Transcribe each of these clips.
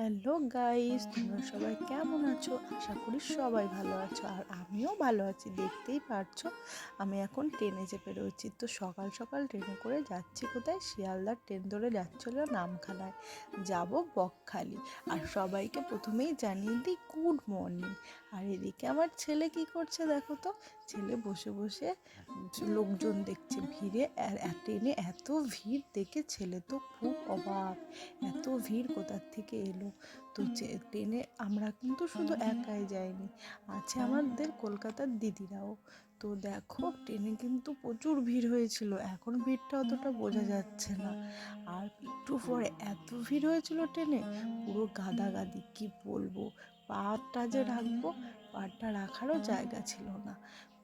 Hello guys তোমরা সবাই কেমন আছো? আশা করি সবাই ভালো আছো। আর আমিও ভালো আছি দেখতেই পারছ? আমি এখন ট্রেনে চেপে রয়েছি। তো সকাল সকাল ট্রেনে করে যাচ্ছি কোথায়? শিয়ালদার ট্রেন ধরে যাচ্ছিল নামখানায়। যাব বকখালি। আর সবাইকে প্রথমেই জানিয়ে দিই গুড মর্নিং আর এদিকে আমার ছেলে কি করছে দেখো তো? ছেলে বসে বসে লোকজন দেখছে ভিড়ে। ট্রেনে এত ভিড় দেখে ছেলে তো খুব অবাক। এত ভিড় কোথার থেকে এলো? তো ট্রেনে আমরা কিন্তু শুধু একাই যাইনি। আছে আমাদের কলকাতার দিদিরাও। তো দেখো ট্রেনে কিন্তু প্রচুর ভিড় হয়েছিল। এখন ভিড়টা অতটা বোঝা যাচ্ছে না। আর একটু পরে এত ভিড় হয়েছিল ট্রেনে পুরো গাদাগাদি কি বলব? পাটা যে রাখব পাটা রাখারও জায়গা ছিল না।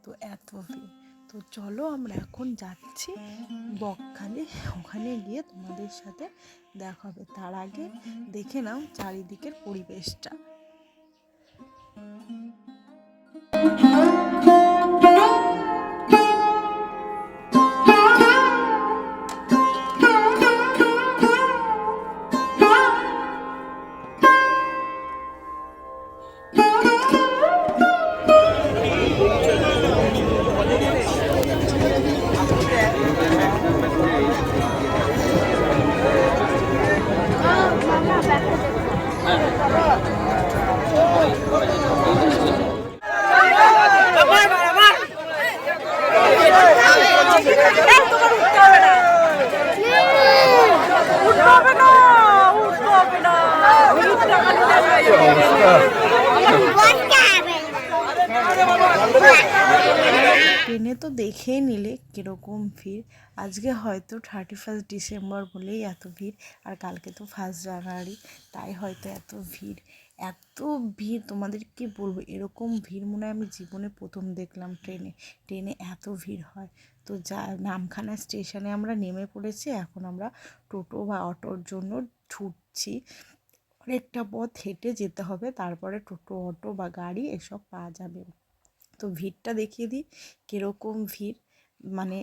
তো এত ভিড়। তো চলো আমরা এখন যাচ্ছি বকখালি। ওখানে গিয়ে তোমাদের সাথে দেখা হবে। তার আগে দেখে নাও চারিদিকের পরিবেশটা। ট্রেনে তো দেখেই নিলে কীরকম ভিড়। আজকে হয়তো থার্টি ফার্স্ট ডিসেম্বর বলেই এত ভিড়, আর কালকে তো ফার্স্ট জানুয়ারি তাই হয়তো এত ভিড়। এত ভিড়, তোমাদের কি বলব? এরকম ভিড় মনে হয় আমি জীবনে প্রথম দেখলাম ট্রেনে। ট্রেনে এত ভিড় হয়। তো যা, নামখানা স্টেশনে আমরা নেমে পড়েছি, এখন আমরা টোটো বা অটোর জন্য ছুটছি অনেকটা পথ হেঁটে যেতে হবে, তারপরে টোটো, অটো বা গাড়ি এসব পাওয়া যাবে। তো ভিড়টা দেখিয়ে দিই, কীরকম ভিড়? মানে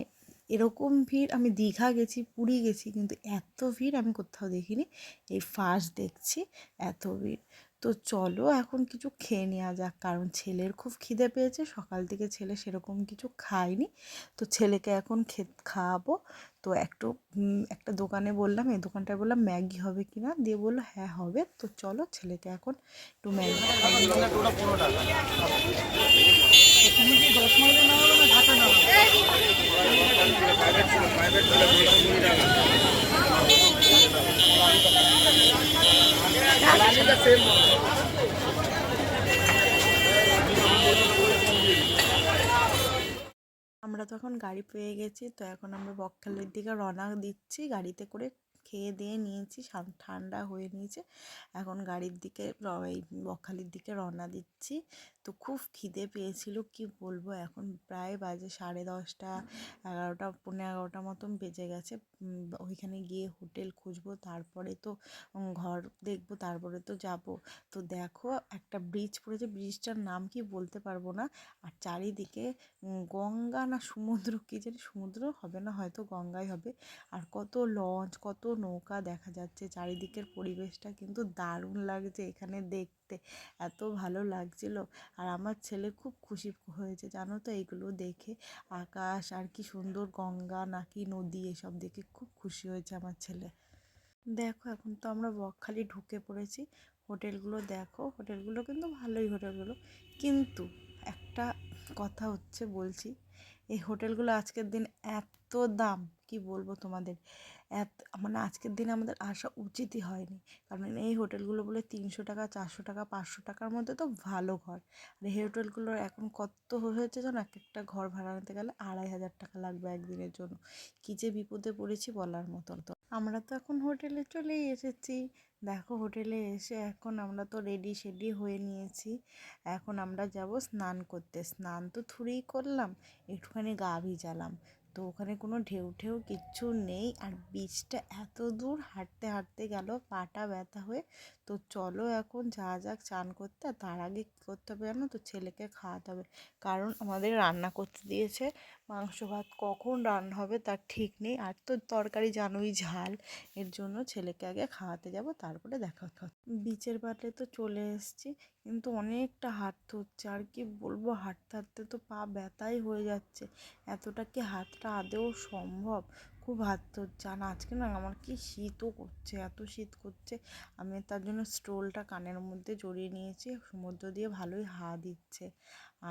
এরকম ভিড় আমি দীঘা গেছি, পুরী গেছি, কিন্তু এত ভিড় আমি কোথাও দেখিনি। এই ফার্স্ট দেখছি, এত ভিড়। তো চলো এখন কিছু খেয়ে নেওয়া যাক। কারণ ছেলের খুব খিদে পেয়েছে, সকাল থেকে ছেলে সেরকম কিছু খায়নি। তো ছেলেকে এখন খে খাওয়াবো। তো একটু একটা দোকানে বললাম, এই দোকানটায় বললাম, ম্যাগি হবে কি না? দিয়ে বলল হ্যাঁ হবে। তো চলো ছেলেকে এখন একটু ম্যাগি খাওয়াবো। আমরা তো এখন গাড়ি পেয়ে গেছি, তো এখন আমরা বকখালির দিকে রওনা দিচ্ছি, গাড়িতে করে খেয়ে দিয়ে নিয়েছি ঠান্ডা হয়ে নিয়েছে। এখন গাড়ির দিকে এই বকখালির দিকে রওনা দিচ্ছি। তো খুব খিদে পেয়েছিল, কি বলব? এখন প্রায় বাজে সাড়ে দশটা, এগারোটা পনেরো এগারোটা মতন বেজে গেছে। ওইখানে গিয়ে হোটেল খুঁজবো, তারপরে তো ঘর দেখব, তারপরে তো যাব। তো দেখো, একটা ব্রিজ পড়েছে, ব্রিজটার নাম কি বলতে পারব না। আর চারিদিকে গঙ্গা না সমুদ্র, কি জানি সমুদ্র? হবে না, হয়তো গঙ্গাই হবে। আর কত লঞ্চ, কত নৌকা দেখা যাচ্ছে। চারিদিকের পরিবেশটা কিন্তু দারুণ লাগছে এখানে দেখতে। এত ভালো লাগছিল। আর আমার ছেলে খুব খুশি হয়েছে, জানো তো এগুলো দেখে। আকাশ আর কি সুন্দর গঙ্গা নাকি নদী এসব দেখে খুব খুশি হয়েছে আমার ছেলে। দেখো, এখন তো আমরা বকখালি ঢুকে পড়েছি। হোটেলগুলো দেখো, হোটেলগুলো কিন্তু ভালোই হোটেলগুলো। কিন্তু একটা কথা হচ্ছে বলছি, এই হোটেলগুলো আজকের দিন এত দাম, কি বলব তোমাদের? এত মানে আজকের দিনে আমাদের আসা উচিতই হয়নি। কারণ এই হোটেলগুলো বলে তিনশো টাকা, চারশো টাকা, পাঁচশো টাকার মধ্যে তো ভালো ঘর। আর এই হোটেলগুলোর এখন কত হয়েছে জানো? এক একটা ঘর ভাড়া নিতে গেলে আড়াই হাজার টাকা লাগবে একদিনের জন্য। কী যে বিপদে পড়েছি বলার মতন তো। আমরা তো এখন হোটেলে চলেই এসেছি। দেখো হোটেলে এসে এখন আমরা তো রেডি সেডি হয়ে নিয়েছি। এখন আমরা যাব স্নান করতে। স্নান তো থুড়েই করলাম, একটুখানি গা ভিজালাম। তো ওখানে কোনো ঢেউ ঢেউ কিচ্ছু নেই। আর বীজটা এত দূর, হাঁটতে হাঁটতে গেল, পাটা ব্যথা হয়ে। তো চলো এখন যা যাক চান করতে। তার আগে কী করতে হবে জানো তো? ছেলেকে খাওয়াতে হবে। কারণ আমাদের রান্না করতে দিয়েছে মাংস ভাত কখন রান্না হবে তার ঠিক নেই। আর তো তরকারি জানোই ঝাল, এর জন্য ছেলেকে আগে খাওয়াতে যাব, তারপরে দেখা বিচের পাটে তো চলে এসেছি, কিন্তু অনেকটা হাঁটতে হচ্ছে। আর কি বলব, হাঁটতে হাঁটতে তো পা ব্যথাই হয়ে যাচ্ছে। এতটা কি হাতটা আদেও সম্ভব? খুব হাঁটতে হচ্ছে। আর আজকে না আমার কি শীতও করছে, এত শীত করছে। আমি তার জন্য স্টোলটা কানের মধ্যে জড়িয়ে নিয়েছি সমুদ্র দিয়ে ভালোই হাওয়া দিচ্ছে।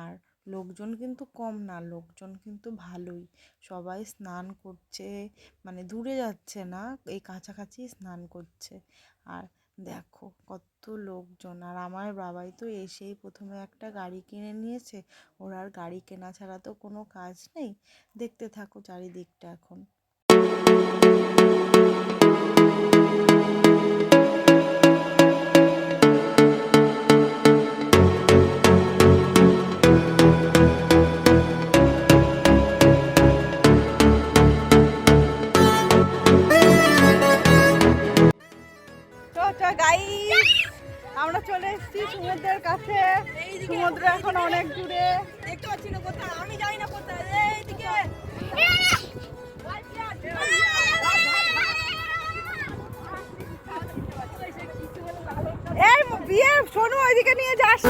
আর লোকজন কিন্তু কম না, লোকজন কিন্তু ভালোই। সবাই স্নান করছে মানে দূরে যাচ্ছে না, এই কাছাকাছি স্নান করছে। আর দেখো কত লোকজন, আর আমার বাবাই তো এসেই প্রথমে একটা গাড়ি কিনে নিয়েছে। ওর আর গাড়ি কেনা ছাড়া তো কোনো কাজ নেই। দেখতে থাকো চারিদিকটা এখন। তো গাইস আমরা চলে এসেছি সমুদ্রের কাছে। সমুদ্র এখন অনেক দূরে। দেখতে পাচ্ছি না কোথায় আমি জানি না কোথায়। এইদিকে এই বিয়ে শোনো ওইদিকে নিয়ে যাস।